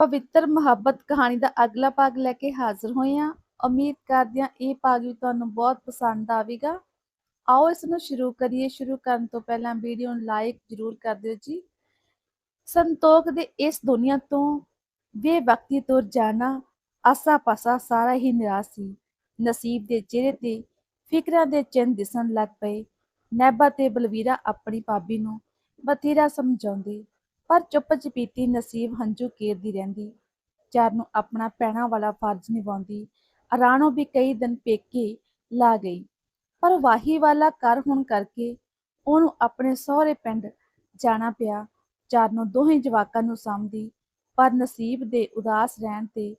ਪਵਿੱਤਰ ਮੁਹੱਬਤ ਕਹਾਣੀ ਦਾ ਅਗਲਾ ਭਾਗ ਲੈ ਕੇ ਹਾਜ਼ਰ ਹੋਏ ਹਾਂ। ਉਮੀਦ ਕਰਦੇ ਹਾਂ ਇਹ ਭਾਗ ਵੀ ਤੁਹਾਨੂੰ ਬਹੁਤ ਪਸੰਦ ਆਵੇਗਾ। ਆਓ ਇਸ ਨੂੰ ਸ਼ੁਰੂ ਕਰੀਏ। ਸ਼ੁਰੂ ਕਰਨ ਤੋਂ ਪਹਿਲਾਂ ਵੀਡੀਓ ਨੂੰ ਲਾਈਕ ਜ਼ਰੂਰ ਕਰ ਦਿਓ ਜੀ। ਸੰਤੋਖ ਦੇ ਇਸ ਦੁਨੀਆ ਤੋਂ ਬੇਵਕਤੀ ਤੁਰ ਜਾਣਾ ਆਸਾ ਪਾਸਾ ਸਾਰਾ ਹੀ ਨਿਰਾਸ਼ ਸੀ। ਨਸੀਬ ਦੇ ਚਿਹਰੇ ਤੇ ਫਿਕਰਾਂ ਦੇ ਚਿੰਨ ਦਿਸਣ ਲੱਗ ਪਏ। ਨੈਬਾ ਤੇ ਬਲਵੀਰਾ ਆਪਣੀ ਭਾਬੀ ਨੂੰ ਬਥੇਰਾ ਸਮਝਾਉਂਦੇ ਪਰ ਚੁੱਪ ਚਪੀਤੀ ਨਸੀਬ ਹੰਝੂ ਕੇਰਦੀ ਰਹਿੰਦੀ। ਚਾਰ ਨੂੰ ਆਪਣਾ ਪੈਣਾ ਵਾਲਾ ਫਰਜ਼ ਨਿਭਾਉਂਦੀ। ਰਾਣੋ ਵੀ ਕਈ ਦਿਨ ਪੇਕੇ ਲਾ ਗਈ। ਪਰ ਵਾਹੀ ਵਾਲਾ ਕਰ ਹੋਣ ਕਰਕੇ ਉਹਨੂੰ ਆਪਣੇ ਸਹੁਰੇ ਪਿੰਡ ਜਾਣਾ ਪਿਆ। ਚਾਰ ਨੂੰ ਦੋਹੇ ਜਵਾਕਾਂ ਨੂੰ ਸਾਂਭਦੀ। ਪਰ ਨਸੀਬ ਦੇ ਉਦਾਸ ਰਹਿਣ ਤੇ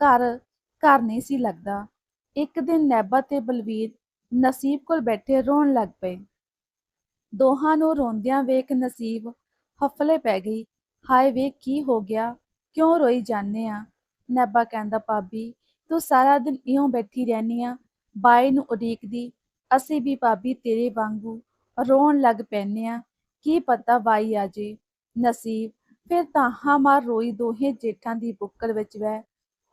ਘਰ ਘਰ ਨਹੀਂ ਸੀ ਲੱਗਦਾ। ਇੱਕ ਦਿਨ ਨੈਬਾ ਤੇ ਬਲਵੀਰ ਨਸੀਬ ਕੋਲ ਬੈਠੇ ਰੋਣ ਲੱਗ ਪਏ। ਦੋਹਾਂ ਨੂੰ ਰੋਂਦਿਆਂ ਵੇਖ ਨਸੀਬ ਹਫਲੇ ਪੈ ਗਈ। ਹਾਏ ਵੇ, ਕੀ ਹੋ ਗਿਆ? ਕਿਉਂ ਰੋਈ ਜਾਂਦੇ ਆ? ਨੈਬਾ ਕਹਿੰਦਾ, ਭਾਬੀ, ਤੂੰ ਸਾਰਾ ਦਿਨ ਇਉਂ ਬੈਠੀ ਰਹਿਨੀ ਆ। ਬਾਈ ਨੂੰ ਉਡੀਕਦੀ, ਅਸੀਂ ਵੀ ਭਾਬੀ ਤੇਰੇ ਵਾਂਗੂ ਰੋਣ ਲੱਗ ਪੈਨੇ ਆ। ਕੀ ਪਤਾ ਬਾਈ ਆ ਜੇ। ਨਸੀਬ, ਫਿਰ ਤਾਂ ਮਾਰ ਰੋਈ ਦੋਹੇ ਜੇਠਾਂ ਦੀ ਬੁੱਕਲ ਵਿੱਚ ਵੈ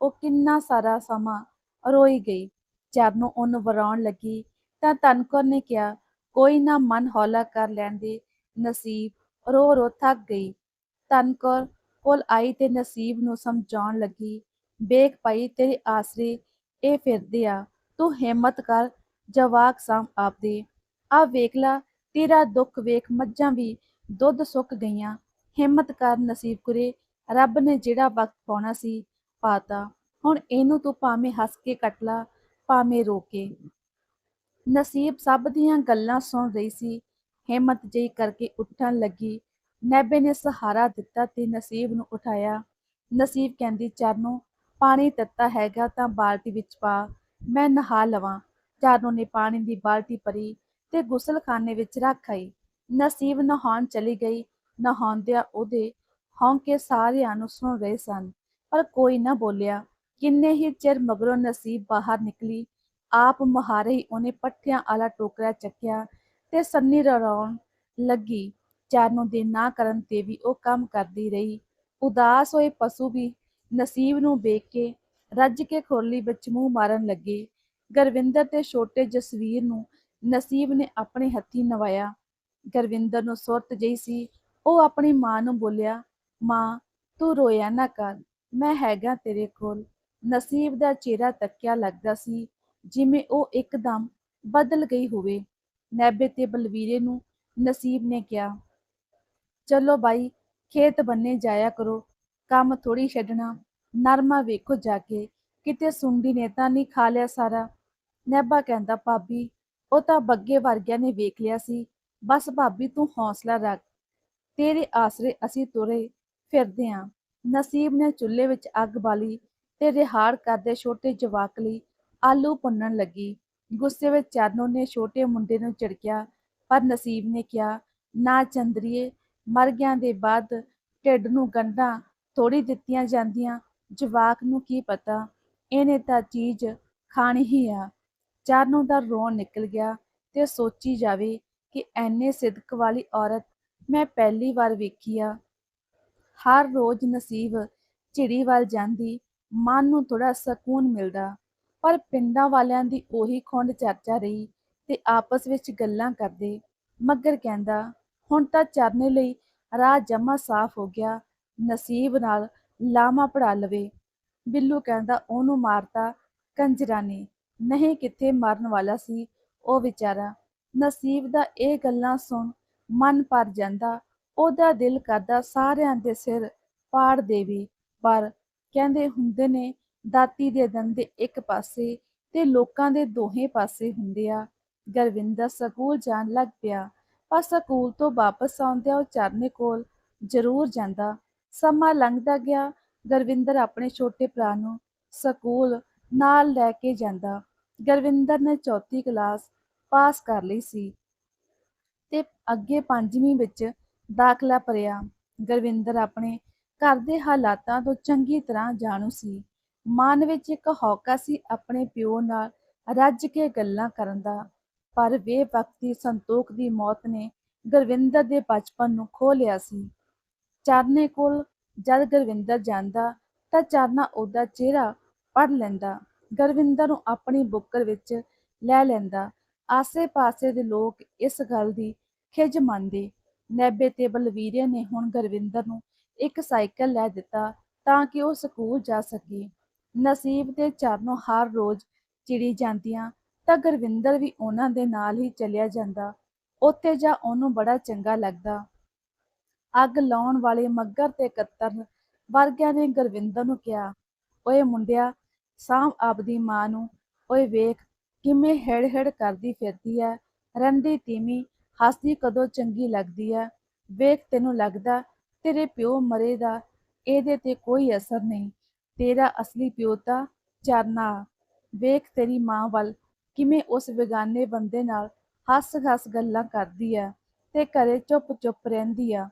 ਉਹ ਕਿੰਨਾ ਸਾਰਾ ਸਮਾਂ ਰੋਈ ਗਈ। ਜਦ ਨੂੰ ਉਹਨੂੰ ਵਰਾਉਣ ਲੱਗੀ, ਤਾਂ ਤਨਕਰ ਨੇ ਕਿਹਾ, ਕੋਈ ਨਾ ਮਨ ਹੌਲਾ ਕਰ ਲੈਣ ਦੇ, ਨਸੀਬ। ਰੋ ਰੋ ਥੱਕ ਗਈ। ਤਨਕਰ ਕੋਲ ਆਈ ਤੇ ਨਸੀਬ ਨੂੰ ਸਮਝਾਉਣ ਲੱਗੀ, ਵੇਖ ਭਾਈ, ਤੇਰੇ ਆਸਰੇ ਇਹ ਫਿਰਦੇ ਆ। ਤੂੰ ਹਿੰਮਤ ਕਰ, ਜਵਾਕ ਸਾਂਭ ਆਪਦੇ। ਆ ਵੇਖ ਲਾ, ਤੇਰਾ ਦੁੱਖ ਵੇਖ ਮੱਝਾਂ ਵੀ ਦੁੱਧ ਸੁੱਕ ਗਈਆਂ। ਹਿੰਮਤ ਕਰ, ਨਸੀਬ ਕੁਰੇ, ਰੱਬ ਨੇ ਜਿਹੜਾ ਵਕਤ ਪਾਉਣਾ ਸੀ, ਪਾਤਾ। ਹੁਣ ਇਹਨੂੰ ਤੂੰ ਭਾਵੇਂ ਹੱਸ ਕੇ ਕੱਟ ਲਾ, ਭਾਵੇਂ ਰੋ ਕੇ। ਨਸੀਬ ਸਭ ਦੀਆਂ ਗੱਲਾਂ ਸੁਣ ਰਹੀ ਸੀ। ਹਿੰਮਤ ਜਿਹੀ ਕਰਕੇ ਉੱਠਣ ਲੱਗੀ। ਨੈਬੇ ਨੇ ਸਹਾਰਾ ਦਿੱਤਾ ਤੇ ਨਸੀਬ ਨੂੰ ਉਠਾਇਆ। ਨਸੀਬ ਕਹਿੰਦੀ, ਚਰਨੋ, ਪਾਣੀ ਤੱਤਾ ਹੈਗਾ ਤਾਂ ਬਾਲਟੀ ਵਿੱਚ ਪਾ। ਮੈਂ ਨਹਾ ਲਵਾਂ। ਚਰਨੋ ਨੇ ਪਾਣੀ ਦੀ ਬਾਲਟੀ ਭਰੀ ਤੇ ਗੁਸਲਖਾਨੇ ਵਿੱਚ ਰੱਖ ਆਈ। ਨਸੀਬ ਨਹਾਉਣ ਚਲੀ ਗਈ। ਨਹਾਉਂਦਿਆਂ ਉਹਦੇ ਹੌਂਕੇ ਸਾਰਿਆਂ ਨੂੰ ਸੁਣ ਰਹੇ ਸਨ, ਪਰ ਕੋਈ ਨਾ ਬੋਲਿਆ, ਕਿੰਨੇ ਹੀ ਚਿਰ ਮਗਰੋਂ ਨਸੀਬ ਬਾਹਰ ਨਿਕਲੀ। ਆਪ ਮੁਹਾਰੇ ਹੀ ਉਹਨੇ ਪੱਠਿਆਂ ਵਾਲਾ ਟੋਕਰਾ ਚੱਕਿਆ ਤੇ ਸੰਨੀ ਰਲਾਉਣ ਲੱਗੀ। ਚਾਰਨੋਂ ਦੇ ਨਾ ਕਰਨ ਤੇ ਵੀ ਉਹ ਕੰਮ ਕਰਦੀ ਰਹੀ। ਉਦਾਸ ਹੋਏ ਪਸ਼ੂ ਵੀ ਨਸੀਬ ਨੂੰ ਵੇਖ ਕੇ ਰੱਜ ਕੇ ਖੋਲੀ ਵਿੱਚ ਮੂੰਹ ਮਾਰਨ ਲੱਗੇ। ਗਰਵਿੰਦਰ ਤੇ ਛੋਟੇ ਜਸਵੀਰ ਨੂੰ ਨਸੀਬ ਨੇ ਆਪਣੇ ਹੱਥੀ ਨਵਾਇਆ। ਗਰਵਿੰਦਰ ਨੂੰ ਸੁਰਤ ਜਈ ਸੀ। ਉਹ ਆਪਣੀ ਮਾਂ ਨੂੰ ਬੋਲਿਆ, ਮਾਂ, ਤੂੰ ਰੋਇਆ ਨਾ ਕਰ। ਮੈਂ ਹੈਗਾ ਤੇਰੇ ਕੋਲ। ਨਸੀਬ ਦਾ ਚਿਹਰਾ ਤੱਕਿਆ ਲੱਗਦਾ ਸੀ, ਜਿਵੇਂ ਉਹ ਇੱਕਦਮ ਬਦਲ ਗਈ ਹੋਵੇ। ਨੈਬੇ ਤੇ ਬਲਵੀਰੇ ਨੂੰ ਨਸੀਬ ਨੇ ਕਿਹਾ, ਚਲੋ ਬਾਈ, ਖੇਤ ਬੰਨੇ ਜਾਇਆ ਕਰੋ, ਕੰਮ ਥੋੜੀ ਛੱਡਣਾ, ਨਰਮਾ ਵੇਖੋ ਜਾ ਕੇ, ਕਿਤੇ ਸੁੰਡੀ ਨੇ ਤਾਂ ਨਹੀਂ ਖਾ ਲਿਆ ਸਾਰਾ। ਨੈਬਾ ਕਹਿੰਦਾ, ਭਾਬੀ, ਉਹ ਤਾਂ ਬੱਗੇ ਵਰਗਿਆਂ ਨੇ ਵੇਖ ਲਿਆ ਸੀ, ਬਸ ਭਾਬੀ ਤੂੰ ਹੌਸਲਾ ਰੱਖ, ਤੇਰੇ ਆਸਰੇ ਅਸੀਂ ਤੁਰੇ ਫਿਰਦੇ ਆਂ। ਨਸੀਬ ਨੇ ਚੁੱਲ੍ਹੇ ਵਿੱਚ ਅੱਗ ਬਾਲੀ ਤੇ ਰਿਹਾੜ ਕਰਦੇ ਛੋਟੇ ਜਵਾਕ ਲਈ ਆਲੂ ਭੁੰਨਣ ਲੱਗੀ। ਗੁੱਸੇ ਵਿੱਚ ਚਰਨੋ ਨੇ ਛੋਟੇ ਮੁੰਡੇ ਨੂੰ ਝਿੜਕਿਆ, ਪਰ ਨਸੀਬ ਨੇ ਕਿਹਾ, ਨਾ ਚੰਦਰੀਏ ਮਰ ਗਿਆਂ ਦੇ ਬਾਅਦ ਢਿੱਡ ਨੂੰ ਗੰਢਾਂ ਥੋੜੀ ਦਿੱਤੀਆਂ ਜਾਂਦੀਆਂ, ਜਵਾਕ ਨੂੰ ਕੀ ਪਤਾ? ਇਹਨੇ ਤਾਂ ਚੀਜ਼ ਖਾਣੀ ਹੀ ਆ। ਚਰਨੋ ਦਾ ਰੋਣ ਨਿਕਲ ਗਿਆ ਤੇ ਸੋਚੀ ਜਾਵੇ ਕਿ ਐਨੇ ਸਿਦਕ ਵਾਲੀ ਔਰਤ ਮੈਂ ਪਹਿਲੀ ਵਾਰ ਵੇਖੀ ਆ। ਹਰ ਰੋਜ਼ ਨਸੀਬ ਝਿੜੀ ਵੱਲ ਜਾਂਦੀ, ਮਨ ਨੂੰ ਥੋੜਾ ਸਕੂਨ ਮਿਲਦਾ। ਪਰ ਪਿੰਡਾਂ ਵਾਲਿਆਂ ਦੀ ਉਹੀ ਖੁੰਡ ਚਰਚਾ ਰਹੀ ਤੇ ਆਪਸ ਵਿੱਚ ਗੱਲਾਂ ਕਰਦੇ। ਮੱਗਰ ਕਹਿੰਦਾ, ਹੁਣ ਤਾਂ ਚਰਨੇ ਲਈ ਰਾਹ ਜਮਾ ਸਾਫ਼ ਹੋ ਗਿਆ, ਨਸੀਬ ਨਾਲ ਲਾਮਾ ਪੜਾ ਲਵੇ। ਬਿੱਲੂ ਕਹਿੰਦਾ, ਉਹਨੂੰ ਮਾਰਤਾ ਕੰਜਰਾਂ ਨੇ। ਨਹੀਂ ਕਿੱਥੇ ਮਰਨ ਵਾਲਾ ਸੀ ਉਹ ਵਿਚਾਰਾ। ਨਸੀਬ ਦਾ ਇਹ ਗੱਲਾਂ ਸੁਣ ਮਨ ਭਰ ਜਾਂਦਾ। ਉਹਦਾ ਦਿਲ ਕਰਦਾ ਸਾਰਿਆਂ ਦੇ ਸਿਰ ਪਾੜ ਦੇਵੇ। ਪਰ ਕਹਿੰਦੇ ਹੁੰਦੇ ਨੇ ਦਾਤੀ ਦੇ ਦੰਦੇ ਇੱਕ ਪਾਸੇ ਤੇ ਲੋਕਾਂ ਦੇ ਦੋਹੇ ਪਾਸੇ ਹੁੰਦੇ ਆ। ਗਰਵਿੰਦਰ ਸਕੂਲ ਜਾਣ ਲੱਗ ਪਿਆ, ਪਰ ਸਕੂਲ ਤੋਂ ਵਾਪਸ ਆਉਂਦਿਆਂ ਉਹ ਚਰਨੇ ਕੋਲ ਜ਼ਰੂਰ ਜਾਂਦਾ। ਸਮਾਂ ਲੰਘਦਾ ਗਿਆ, ਗਰਵਿੰਦਰ ਆਪਣੇ ਛੋਟੇ ਭਰਾ ਨੂੰ ਸਕੂਲ ਨਾਲ ਲੈ ਕੇ ਜਾਂਦਾ। ਗਰਵਿੰਦਰ ਨੇ ਚੌਥੀ ਕਲਾਸ ਪਾਸ ਕਰ ਲਈ ਸੀ ਤੇ ਅੱਗੇ ਪੰਜਵੀਂ ਵਿੱਚ ਦਾਖਲਾ ਭਰਿਆ। ਗੁਰਵਿੰਦਰ ਆਪਣੇ ਘਰ ਦੇ ਹਾਲਾਤਾਂ ਤੋਂ ਚੰਗੀ ਤਰ੍ਹਾਂ ਜਾਣੂ ਸੀ। ਮਨ ਵਿੱਚ ਇੱਕ ਹੌਕਾ ਸੀ ਆਪਣੇ ਪਿਓ ਨਾਲ ਰੱਜ ਕੇ ਗੱਲਾਂ ਕਰਨ ਦਾ। ਪਰ ਬੇਵਕਤੀ ਸੰਤੋਖ ਦੀ ਮੌਤ ਨੇ ਗੁਰਵਿੰਦਰ ਦੇ ਬਚਪਨ ਨੂੰ ਖੋਹ ਲਿਆ ਸੀ। ਚਰਨੇ ਕੋਲ ਜਦ ਗੁਰਵਿੰਦਰ ਜਾਂਦਾ ਤਾਂ ਚਰਨਾ ਉਹਦਾ ਚਿਹਰਾ ਪੜ ਲੈਂਦਾ। ਗੁਰਵਿੰਦਰ ਨੂੰ ਆਪਣੀ ਬੁੱਕਲ ਵਿੱਚ ਲੈ ਲੈਂਦਾ। ਆਸੇ-ਪਾਸੇ ਦੇ ਲੋਕ ਇਸ ਗੱਲ ਦੀ ਖਿਝ ਮੰਨਦੇ। ਨੈਬੇ ਤੇ ਬਲਵੀਰੇ ਨੇ ਹੁਣ ਗੁਰਵਿੰਦਰ ਨੂੰ ਇੱਕ ਸਾਈਕਲ ਲੈ ਦਿੱਤਾ ਤਾਂ ਕਿ ਉਹ ਸਕੂਲ ਜਾ ਸਕੇ। ਨਸੀਬ ਦੇ ਚਰਨੋਂ ਹਰ ਰੋਜ਼ ਚਿੜੀ ਜਾਂਦੀਆਂ, ਤਾਂ ਗੁਰਵਿੰਦਰ ਵੀ ਉਹਨਾਂ ਦੇ ਨਾਲ ਹੀ ਚਲਿਆ ਜਾਂਦਾ। ਉੱਥੇ ਜਾ ਉਹਨੂੰ ਬੜਾ ਚੰਗਾ ਲੱਗਦਾ। ਅੱਗ ਲਾਉਣ ਵਾਲੇ ਮੱਗਰ ਤੇ ਕੱਤਰ ਵਰਗਿਆਂ ਨੇ ਗੁਰਵਿੰਦਰ ਨੂੰ ਕਿਹਾ, ਓਏ ਮੁੰਡਿਆ, ਸਾਂਭ ਆਪਦੀ ਮਾਂ ਨੂੰ। ਓਏ ਵੇਖ ਕਿਵੇਂ ਹੇੜ ਹੇੜ ਕਰਦੀ ਫਿਰਦੀ ਐ। ਰੰਦੀ ਤੀਮੀ ਹੱਸਦੀ ਕਦੋਂ ਚੰਗੀ ਲੱਗਦੀ ਐ। ਵੇਖ ਤੈਨੂੰ ਲੱਗਦਾ ਤੇਰੇ ਪਿਓ ਮਰੇ ਦਾ ਇਹਦੇ ਤੇ ਕੋਈ ਅਸਰ ਨਹੀਂ। ਤੇਰਾ ਅਸਲੀ ਪਿਓ ਤਾਂ ਚਰਨਾ ਵੇਖ ਤੇਰੀ ਮਾਂ ਵੱਲ ਕਿਵੇਂ ਉਸ ਬੇਗਾਨੇ ਬੰਦੇ ਨਾਲ ਹੱਸ-ਹੱਸ ਗੱਲਾਂ ਕਰਦੀ ਆ ਤੇ ਘਰੇ ਚੁੱਪ-ਚੁੱਪ ਰਹਿੰਦੀ ਆ।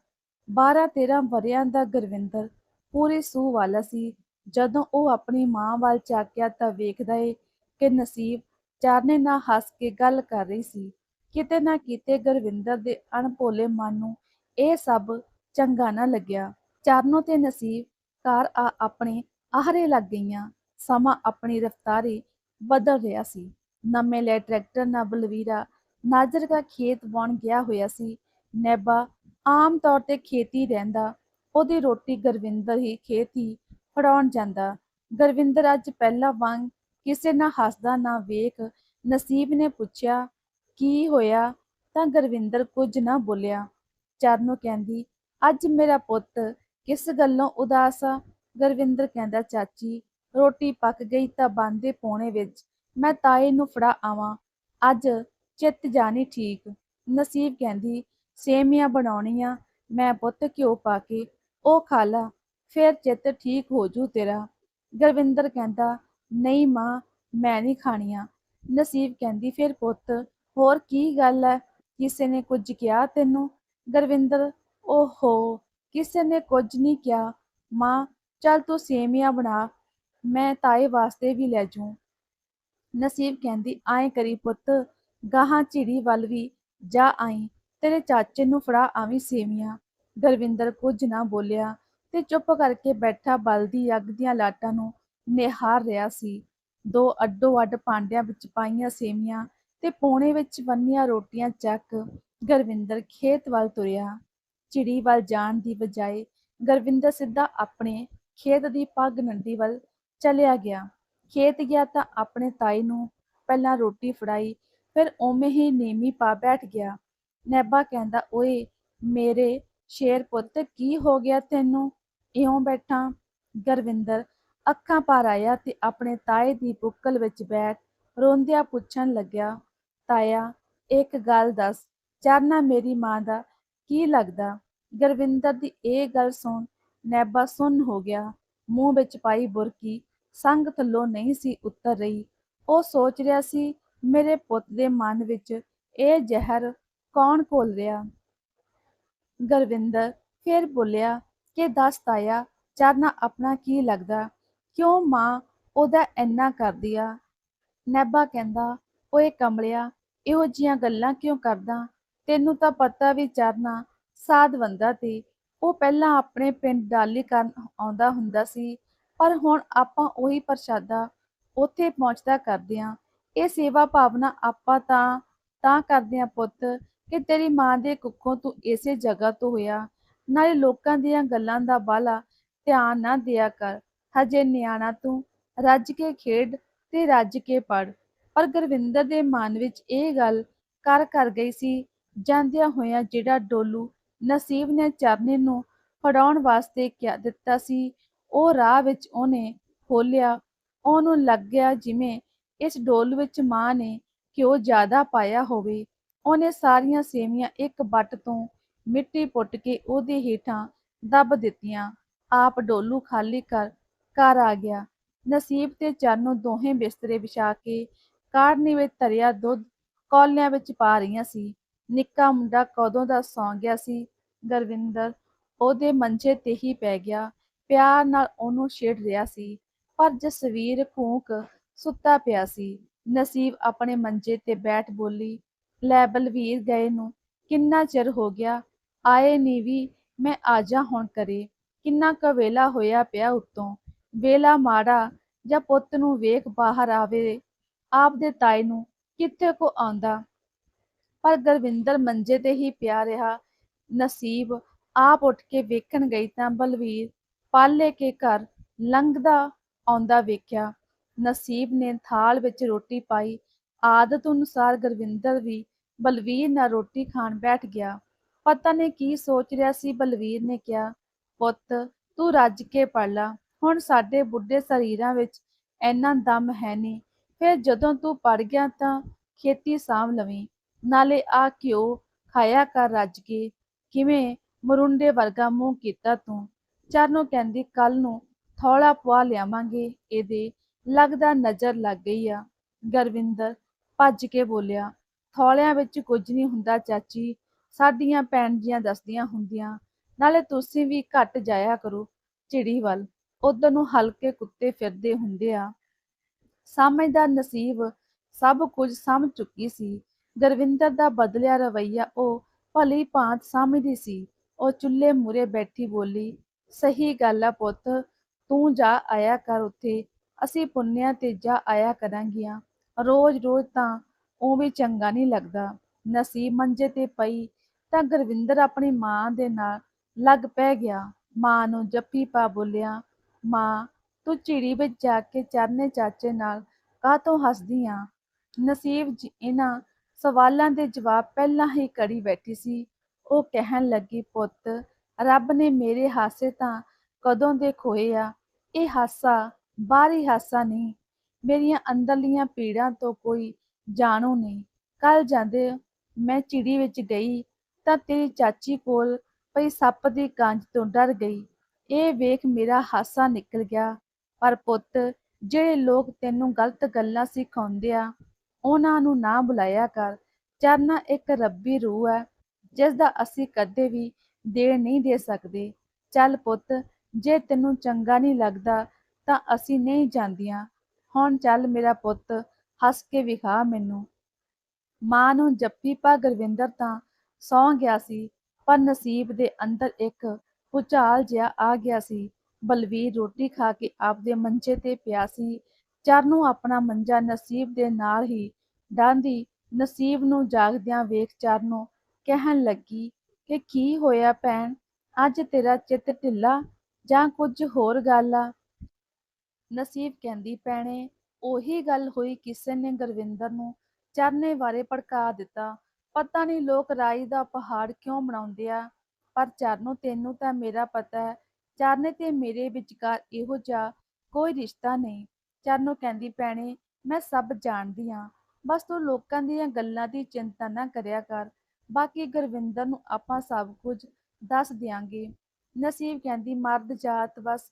12-13 ਵਰਿਆਂ ਦਾ ਗੁਰਵਿੰਦਰ ਪੂਰੀ ਸੂਹ ਵਾਲਾ ਸੀ। ਜਦੋਂ ਉਹ ਆਪਣੀ ਮਾਂ ਵੱਲ ਚਾਕਿਆ ਤਾਂ ਵੇਖਦਾ ਏ ਕਿ ਨਸੀਬ ਚਾਰਨੇ ਨਾਲ ਹੱਸ ਕੇ ਗੱਲ ਕਰ ਰਹੀ ਸੀ। ਕਿਤੇ ਨਾ ਕਿਤੇ ਗੁਰਵਿੰਦਰ ਦੇ ਅਣਭੋਲੇ ਮਨ ਨੂੰ ਇਹ ਸਭ ਚੰਗਾ ਨਾ ਲੱਗਿਆ। ਚਾਰਨੋ ਤੇ ਨਸੀਬ ਘਰ ਆ ਆਪਣੇ ਆਹਰੇ ਲੱਗ ਗਈਆਂ। ਸਮਾਂ ਆਪਣੀ ਰਫ਼ਤਾਰੀ ਬਦਲ ਰਿਹਾ ਸੀ। ਨਵੇਂ ਲੈ ਟਰੈਕਟਰ ਨਾਲ ਬਲਵੀਰਾ ਨਾਜ਼ਰ ਦਾ ਖੇਤ ਵਾਉਣ ਗਿਆ ਹੋਇਆ ਸੀ। ਨੈਬਾ ਆਮ ਤੌਰ ਤੇ ਖੇਤੀ ਰਹਿੰਦਾ। ਉਹਦੀ ਰੋਟੀ ਗੁਰਵਿੰਦਰ ਹੀ ਖੇਤੀ ਫੜਾਉਣ ਜਾਂਦਾ। ਗੁਰਵਿੰਦਰ ਅੱਜ ਪਹਿਲਾਂ ਵਾਂਗ ਕਿਸੇ ਨਾਲ ਹੱਸਦਾ, ਨਾ ਵੇਖ, ਨਸੀਬ ਨੇ ਪੁੱਛਿਆ, ਕੀ ਹੋਇਆ? ਤਾਂ ਗੁਰਵਿੰਦਰ ਕੁਝ ਨਾ ਬੋਲਿਆ। ਚਰਨੋ ਕਹਿੰਦੀ, ਅੱਜ ਮੇਰਾ ਪੁੱਤ ਕਿਸ ਗੱਲੋਂ ਉਦਾਸ ਆ? ਗੁਰਵਿੰਦਰ ਕਹਿੰਦਾ, ਚਾਚੀ, ਰੋਟੀ ਪੱਕ ਗਈ ਤਾਂ ਬਾਂਦੇ ਪੌਣੇ ਵਿੱਚ, ਮੈਂ ਤਾਏ ਨੂੰ ਫੜਾ ਆਵਾਂ। ਅੱਜ ਚਿੱਤ ਜਾਣੀ ਠੀਕ। ਨਸੀਬ ਕਹਿੰਦੀ, ਸੇਮੀਆਂ ਬਣਾਉਣੀਆਂ, ਮੈਂ ਪੁੱਤ ਘਿਓ ਪਾ ਕੇ, ਉਹ ਖਾ ਲਾ, ਫਿਰ ਚਿੱਤ ਠੀਕ ਹੋ ਜੂ ਤੇਰਾ। ਗੁਰਵਿੰਦਰ ਕਹਿੰਦਾ, ਨਹੀਂ ਮਾਂ, ਮੈਂ ਨਹੀਂ ਖਾਣੀਆਂ। ਨਸੀਬ ਕਹਿੰਦੀ, ਫਿਰ ਪੁੱਤ, ਹੋਰ ਕੀ ਗੱਲ ਹੈ ਕਿਸੇ ਨੇ ਕੁਝ ਕਿਹਾ ਤੈਨੂੰ? ਗੁਰਵਿੰਦਰ, ਓਹੋ, ਕਿਸੇ ਨੇ ਕੁਝ ਨਹੀਂ ਕਿਹਾ। ਮਾਂ ਚੱਲ ਤੂੰ ਸੇਮੀਆਂ ਬਣਾ, ਮੈਂ ਤਾਏ ਵਾਸਤੇ ਵੀ ਲੈ ਜੂੰ ਨਸੀਬ ਕਹਿੰਦੀ ਆਏ ਕਰੀ ਪੁੱਤ, ਗਾਹਾਂ ਝਿੜੀ ਵੱਲ ਵੀ ਜਾ ਆਈ, ਤੇਰੇ ਚਾਚੇ ਨੂੰ ਫੜਾ ਆਵੀਂ ਸੇਵੀਆਂ ਗੁਰਵਿੰਦਰ ਕੁਝ ਨਾ ਬੋਲਿਆ ਤੇ ਚੁੱਪ ਕਰਕੇ ਬੈਠਾ ਬਲਦੀ ਅੱਗ ਦੀਆਂ ਲਾਟਾਂ ਨੂੰ ਨਿਹਾਰ ਰਿਹਾ ਸੀ। ਦੋ ਅੱਡੋ ਅੱਡ ਪਾਂਡਿਆਂ ਵਿੱਚ ਪਾਈਆਂ ਸੇਵੀਆਂ ਤੇ ਪੌਣੇ ਵਿੱਚ ਬੰਨੀਆਂ ਰੋਟੀਆਂ ਚੱਕ ਗੁਰਵਿੰਦਰ ਖੇਤ ਵੱਲ ਤੁਰਿਆ। ਚਿੜੀ ਵੱਲ ਜਾਣ ਦੀ ਬਜਾਏ ਗੁਰਵਿੰਦਰ ਸਿੱਧਾ ਆਪਣੇ ਖੇਤ ਦੀ ਪੱਗ ਨੰਦੀ ਵੱਲ ਚਲਿਆ ਗਿਆ। ਖੇਤ ਗਿਆ ਤਾਂ ਆਪਣੇ ਤਾਈ ਨੂੰ ਪਹਿਲਾਂ ਰੋਟੀ ਫੜਾਈ, ਫਿਰ ਉਵੇਂ ਹੀ ਨੀਵੀਂ ਪਾ ਬੈਠ ਗਿਆ। ਨੈਬਾ ਕਹਿੰਦਾ, ਓਏ, ਮੇਰੇ ਸ਼ੇਰ ਪੁੱਤ, ਕੀ ਹੋ ਗਿਆ ਤੈਨੂੰ? ਇਉਂ ਬੈਠਾ। ਗੁਰਵਿੰਦਰ ਅੱਖਾਂ ਭਰ ਆਇਆ ਤੇ ਆਪਣੇ ਤਾਏ ਦੀ ਬੁੱਕਲ ਵਿੱਚ ਬੈਠ ਰੋਂਦਿਆਂ ਪੁੱਛਣ ਲੱਗਿਆ, ਤਾਇਆ, ਇੱਕ ਗੱਲ ਦੱਸ, ਚਰਨਾ ਮੇਰੀ ਮਾਂ ਦਾ ਕੀ ਲੱਗਦਾ? ਗੁਰਵਿੰਦਰ ਦੀ ਇਹ ਗੱਲ ਸੁਣ ਨੈਬਾ ਸੁੰਨ ਹੋ ਗਿਆ। ਮੂੰਹ ਵਿੱਚ ਪਾਈ ਬੁਰਕੀ, ਸੰਗ ਥੱਲੋਂ ਨਹੀਂ ਸੀ ਉਤਰ ਰਹੀ। ਉਹ ਸੋਚ ਰਿਹਾ ਸੀ, ਮੇਰੇ ਪੁੱਤ ਦੇ ਮਨ ਵਿੱਚ ਇਹ ਜ਼ਹਿਰ ਕੌਣ ਘੋਲ ਰਿਹਾ? ਗੁਰਵਿੰਦਰ ਫਿਰ ਬੋਲਿਆ, ਕਿ ਦੱਸ ਤਾਇਆ, ਚਰਨਾ ਆਪਣਾ ਕੀ ਲੱਗਦਾ? ਕਿਉਂ ਮਾਂ ਉਹਦਾ ਇੰਨਾ ਕਰਦੀ ਆ? ਨੈਬਾ ਕਹਿੰਦਾ, ਓਏ ਕਮਲਿਆ, ਇਹੋ ਜੀਆਂ ਗੱਲਾਂ ਕਿਉਂ ਕਰਦਾ? ਤੈਨੂੰ ਤਾਂ ਪਤਾ ਵੀ ਚਰਨਾ ਸਾਧ ਬੰਦਾ ਤੇ ਉਹ ਪਹਿਲਾਂ ਆਪਣੇ ਪਿੰਡ ਡਾਲੀ ਕਰਨ ਆਉਂਦਾ ਹੁੰਦਾ ਸੀ, ਪਰ ਹੁਣ ਆਪਾਂ ਉਹੀ ਪ੍ਰਸ਼ਾਦਾ ਉੱਥੇ ਪਹੁੰਚਦਾ ਕਰਦੇ ਆਂ ਇਹ ਸੇਵਾ ਭਾਵਨਾ ਆਪਾਂ ਤਾਂ ਤਾਂ ਕਰਦੇ ਆਂ ਪੁੱਤ ਕਿ ਤੇਰੀ ਮਾਂ ਦੇ ਕੁੱਖੋਂ ਤੂੰ ਇਸੇ ਜਗ੍ਹਾ ਤੋਂ ਹੋਇਆ। ਨਾਲੇ ਲੋਕਾਂ ਦੀਆਂ ਗੱਲਾਂ ਦਾ ਬਾਲਾ ਧਿਆਨ ਨਾ ਦਿਆ ਕਰ। ਹਜੇ ਨਿਆਣਾ ਤੂੰ, ਰੱਜ ਕੇ ਖੇਡ ਤੇ ਰੱਜ ਕੇ ਪੜ ਪਰ ਗੁਰਵਿੰਦਰ ਦੇ ਮਨ ਵਿੱਚ ਇਹ ਗੱਲ ਕਰ ਕਰ ਗਈ ਸੀ, ਜਾਂਦਿਆਂ ਹੋਇਆਂ ਜਿਹੜਾ ਡੋਲੂ ਨਸੀਬ ਨੇ ਚਰਨੇ ਨੂੰ ਫੜਾਉਣ ਵਾਸਤੇ ਕਿਹਾ, ਦਿੱਤਾ ਸੀ। ਉਹ ਰਾਹ ਵਿੱਚ ਉਹਨੇ ਖੋਲਿਆ ਉਹਨੂੰ ਲੱਗਿਆ ਜਿਵੇਂ ਇਸ ਡੋਲ ਵਿੱਚ ਮਾਂ ਨੇ ਘਿਓ ਜ਼ਿਆਦਾ ਪਾਇਆ ਹੋਵੇ। ਉਹਨੇ ਸਾਰੀਆਂ ਸੇਵੀਆਂ ਇੱਕ ਬੱਟ ਤੋਂ ਮਿੱਟੀ ਪੁੱਟ ਕੇ ਉਹਦੇ ਹੇਠਾਂ ਦੱਬ ਦਿੱਤੀਆਂ। ਆਪ ਡੋਲੂ ਖਾਲੀ ਕਰ, ਘਰ ਆ ਗਿਆ। ਨਸੀਬ ਤੇ ਚਰਨੋਂ ਦੋਹੇ ਬਿਸਤਰੇ ਵਿਛਾ ਕੇ ਕਾੜਨੀ ਵਿੱਚ ਤਰਿਆ ਦੁੱਧ ਕੌਲਿਆਂ ਵਿੱਚ ਪਾ ਰਹੀਆਂ ਸੀ। ਨਿੱਕਾ ਮੁੰਡਾ ਕਦੋਂ ਦਾ ਸੌਂ ਗਿਆ ਸੀ, ਗੁਰਵਿੰਦਰ? ਉਹਦੇ ਮੰਜੇ ਤੇ ਹੀ ਪੈ ਗਿਆ। ਪਿਆਰ ਨਾਲ ਉਹਨੂੰ ਛੇੜ ਰਿਹਾ ਸੀ, ਪਰ ਜਸਵੀਰ ਕੂਕ ਸੁੱਤਾ ਪਿਆ ਸੀ। ਨਸੀਬ ਆਪਣੇ ਮੰਜੇ ਤੇ ਬੈਠ ਬੋਲੀ, ਲੈ ਬਲਵੀਰ ਗਏ ਨੂੰ, ਕਿੰਨਾ ਚਿਰ ਹੋ ਗਿਆ? ਆਏ ਨੀ ਵੀ, ਮੈਂ ਆ ਜਾ ਹੁਣ ਕਰੇ ਕਿੰਨਾ ਕੁ ਵੇਲਾ ਹੋਇਆ ਪਿਆ ਉਤੋਂ। ਵੇਲਾ ਮਾੜਾ ਜਾਂ ਪੁੱਤ ਨੂੰ ਵੇਖ ਬਾਹਰ ਆਵੇ, ਆਪ ਦੇ ਤਾਏ ਨੂੰ ਕਿੱਥੇ ਕੋ ਆਉਂਦਾ? ਪਰ ਗੁਰਵਿੰਦਰ ਮੰਜੇ ਤੇ ਹੀ ਪਿਆ ਰਿਹਾ। ਨਸੀਬ ਆਪ ਉੱਠ ਕੇ ਵੇਖਣ ਗਈ ਤਾਂ ਬਲਵੀਰ ਪਾਲੇ ਕੇ ਘਰ ਲੰਘਦਾ ਆਉਂਦਾ ਵੇਖਿਆ। ਨਸੀਬ ਨੇ ਥਾਲ ਵਿੱਚ ਰੋਟੀ ਪਾਈ। ਆਦਤ ਅਨੁਸਾਰ ਗੁਰਵਿੰਦਰ ਵੀ ਬਲਵੀਰ ਨਾਲ ਰੋਟੀ ਖਾਣ ਬੈਠ ਗਿਆ। ਪਤਾ ਨਹੀਂ ਕੀ ਸੋਚ ਰਿਹਾ ਸੀ, ਬਲਵੀਰ ਨੇ ਕਿਹਾ, ਪੁੱਤ, ਤੂੰ ਰੱਜ ਕੇ ਪੜ ਲਾ। ਹੁਣ ਸਾਡੇ ਬੁੱਢੇ ਸਰੀਰਾਂ ਵਿੱਚ ਇੰਨਾ ਦਮ ਹੈ ਨਹੀਂ। ਫਿਰ ਜਦੋਂ ਤੂੰ ਪੜ ਗਿਆ ਤਾਂ ਖੇਤੀ ਸਾਂਭ ਲਵੀਂ। ਨਾਲੇ ਆ ਘਿਓ ਖਾਇਆ ਕਰ ਰੱਜ ਕੇ, ਕਿਵੇਂ ਮਰੁੰਡੇ ਵਰਗਾ ਮੂੰਹ ਕੀਤਾ ਤੂੰ? ਚਰਨੋਂ ਕਹਿੰਦੀ ਕੱਲ ਨੂੰ ਥੋੜਾ ਪਵਾ ਲਿਆਵਾਂਗੇ। ਇਹਦੇ ਲੱਗਦਾ ਨਜ਼ਰ ਲੱਗ ਗਈ ਆ। ਗੁਰਵਿੰਦਰ ਭੱਜ ਕੇ ਬੋਲਿਆ, ਥੋਲਿਆਂ ਵਿੱਚ ਕੁਝ ਨਹੀਂ ਹੁੰਦਾ ਚਾਚੀ, ਸਾਡੀਆਂ ਭੈਣ ਜੀਆਂ ਦੱਸਦੀਆਂ ਹੁੰਦੀਆਂ। ਨਾਲੇ ਤੁਸੀਂ ਵੀ ਘੱਟ ਜਾਇਆ ਕਰੋ ਚਿੜੀ ਵੱਲ। ਉਧਰ ਨੂੰ ਹਲਕੇ ਕੁੱਤੇ ਫਿਰਦੇ ਹੁੰਦੇ ਆ। ਸਮਝਦਾ ਨਸੀਬ ਸਭ ਕੁਝ ਸਮਝ ਚੁੱਕੀ ਸੀ। ਗੁਰਵਿੰਦਰ ਦਾ ਬਦਲਿਆ ਰਵਈਆ ਉਹ ਭਲੀ ਭਾਂਤ ਸਮਝਦੀ ਸੀ। ਉਹ ਚੁੱਲ੍ਹੇ ਮੂਰੇ ਬੈਠੀ ਬੋਲੀ, ਸਹੀ ਗੱਲ ਆ ਪੁੱਤ, ਤੂੰ ਜਾ ਆਇਆ ਕਰ ਉੱਥੇ, ਅਸੀਂ ਪੁੰਨਿਆ ਤੇ ਜਾ ਆਇਆ ਕਰਾਂਗੀਆਂ। ਰੋਜ਼-ਰੋਜ਼ ਤਾਂ ਉਹ ਵੀ ਚੰਗਾ ਨਹੀਂ ਲੱਗਦਾ। ਨਸੀਬ ਮੰਜੇ ਤੇ ਪਈ ਤਾਂ ਗੁਰਵਿੰਦਰ ਆਪਣੀ ਮਾਂ ਦੇ ਨਾਲ ਲੱਗ ਪੈ ਗਿਆ। ਮਾਂ ਨੂੰ ਜੱਫੀ ਪਾ ਬੋਲਿਆ, ਮਾਂ, ਤੂੰ ਝਿੜੀ ਵਿੱਚ ਜਾ ਕੇ ਚਰਨੇ ਚਾਚੇ ਨਾਲ ਕਾਹ ਤੋਂ ਹੱਸਦੀ ਆਂ? ਨਸੀਬ ਜੀ, ਇਹਨਾਂ ਸਵਾਲਾਂ ਦੇ ਜਵਾਬ ਪਹਿਲਾਂ ਹੀ ਕੜੀ ਬੈਠੀ ਸੀ। ਉਹ ਕਹਿਣ ਲੱਗੀ, ਪੁੱਤ, ਰੱਬ ਨੇ ਮੇਰੇ ਹਾਸੇ ਤਾਂ ਕਦੋਂ ਦੇ ਖੋਏ ਆ? ਇਹ ਹਾਸਾ ਬਾਹਰੀ ਹਾਸਾ ਨਹੀਂ। ਮੇਰੀਆਂ ਅੰਦਰਲੀਆਂ ਪੀੜਾਂ ਤੋਂ ਕੋਈ ਜਾਣੂ ਨਹੀਂ। ਕੱਲ ਜਾਂਦੇ ਮੈਂ ਚਿੜੀ ਵਿੱਚ ਗਈ ਤਾਂ ਤੇਰੀ ਚਾਚੀ ਕੋਲ ਪਈ ਸੱਪ ਦੀ ਕੰਜ ਤੋਂ ਡਰ ਗਈ। ਇਹ ਵੇਖ ਮੇਰਾ ਹਾਸਾ ਨਿਕਲ ਗਿਆ। ਪਰ ਪੁੱਤ, ਜਿਹੜੇ ਲੋਕ ਤੈਨੂੰ ਗਲਤ ਗੱਲਾਂ ਸਿਖਾਉਂਦੇ ਆ ਉਹਨਾਂ ਨੂੰ ਨਾ ਬੁਲਾਇਆ ਕਰ। ਚਰਨਾ ਇੱਕ ਰੱਬੀ ਰੂਹ ਹੈ, ਜਿਸ ਦਾ ਅਸੀਂ ਕਦੇ ਵੀ ਦੇਣ ਨਹੀਂ ਦੇ ਸਕਦੇ। ਚੱਲ ਪੁੱਤ, ਜੇ ਤੈਨੂੰ ਚੰਗਾ ਨਹੀਂ ਲੱਗਦਾ, ਤਾਂ ਅਸੀਂ ਨਹੀਂ ਜਾਂਦੀਆਂ। ਹੁਣ ਚੱਲ ਮੇਰਾ ਪੁੱਤ, ਹੱਸ ਕੇ ਵਿਖਾ ਮੈਨੂੰ। ਮਾਂ ਨੂੰ ਜੱਫੀ ਪਾ ਗੁਰਵਿੰਦਰ ਤਾਂ ਸੌਂ ਗਿਆ ਸੀ, ਪਰ ਨਸੀਬ ਦੇ ਅੰਦਰ ਇੱਕ ਭੁਚਾਲ ਜਿਹਾ ਆ ਗਿਆ ਸੀ। ਬਲਵੀਰ ਰੋਟੀ ਖਾ ਕੇ ਆਪਦੇ ਮੰਜੇ ਤੇ ਪਿਆ ਸੀ। ਚਰਨੋਂ ਆਪਣਾ ਮੰਜਾ ਨਸੀਬ ਦੇ ਨਾਲ ਹੀ ਡਾਂਦੀ ਨਸੀਬ ਨੂੰ ਜਾਗਦਿਆਂ ਵੇਖ ਚਰਨੋਂ ਕਹਿਣ ਲੱਗੀ ਕਿ ਕੀ ਹੋਇਆ ਭੈਣ? ਅੱਜ ਤੇਰਾ ਚਿੱਤ ਢਿੱਲਾ ਜਾਂ ਕੁਝ ਹੋਰ ਗੱਲ ਆ? ਨਸੀਬ ਕਹਿੰਦੀ, ਭੈਣੇ, ਉਹੀ ਗੱਲ ਹੋਈ ਕਿਸੇ ਨੇ ਗੁਰਵਿੰਦਰ ਨੂੰ ਚਰਨੇ ਬਾਰੇ ਭੜਕਾ ਦਿੱਤਾ। ਪਤਾ ਨਹੀਂ ਲੋਕ ਰਾਈ ਦਾ ਪਹਾੜ ਕਿਉਂ ਬਣਾਉਂਦੇ ਆ, ਪਰ ਚਰਨੋਂ ਤੈਨੂੰ ਤਾਂ ਮੇਰਾ ਪਤਾ ਹੈ, ਚਰਨੇ ਤੇ ਮੇਰੇ ਵਿਚਕਾਰ ਇਹੋ ਜਿਹਾ ਕੋਈ ਰਿਸ਼ਤਾ ਨਹੀਂ। ਚਰਨੋਂ ਕਹਿੰਦੀ, ਭੈਣੇ, ਮੈਂ ਸਭ ਜਾਣਦੀ ਹਾਂ ਬਸ ਤੂੰ ਲੋਕਾਂ ਦੀਆਂ ਗੱਲਾਂ ਦੀ ਚਿੰਤਾ ਨਾ ਕਰਿਆ ਕਰ। ਬਾਕੀ ਗੁਰਵਿੰਦਰ ਨੂੰ ਆਪਾਂ ਸਭ ਕੁਝ ਦੱਸ ਦਿਆਂਗੇ। ਨਸੀਬ ਕਹਿੰਦੀ, ਮਰਦ ਜਾਤ ਬਸ